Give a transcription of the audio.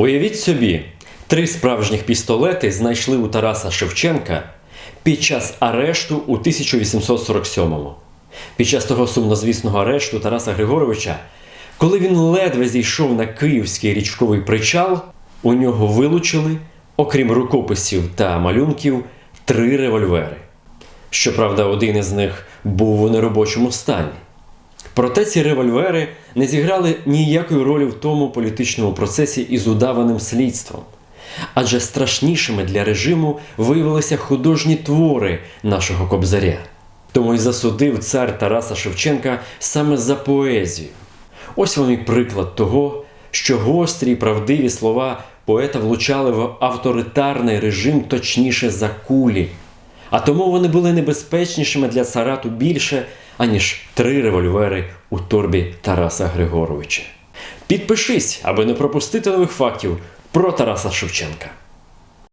Уявіть собі, три справжніх пістолети знайшли у Тараса Шевченка під час арешту у 1847-му. Під час того сумнозвісного арешту Тараса Григоровича, коли він ледве зійшов на київський річковий причал, у нього вилучили, окрім рукописів та малюнків, три револьвери. Щоправда, один із них був у неробочому стані. Проте ці револьвери не зіграли ніякої ролі в тому політичному процесі із удаваним слідством. Адже страшнішими для режиму виявилися художні твори нашого кобзаря. Тому й засудив цар Тараса Шевченка саме за поезію. Ось вам і приклад того, що гострі й правдиві слова поета влучали в авторитарний режим точніше за кулі, а тому вони були небезпечнішими для царату більше, аніж три револьвери у торбі Тараса Григоровича. Підпишись, аби не пропустити нових фактів про Тараса Шевченка.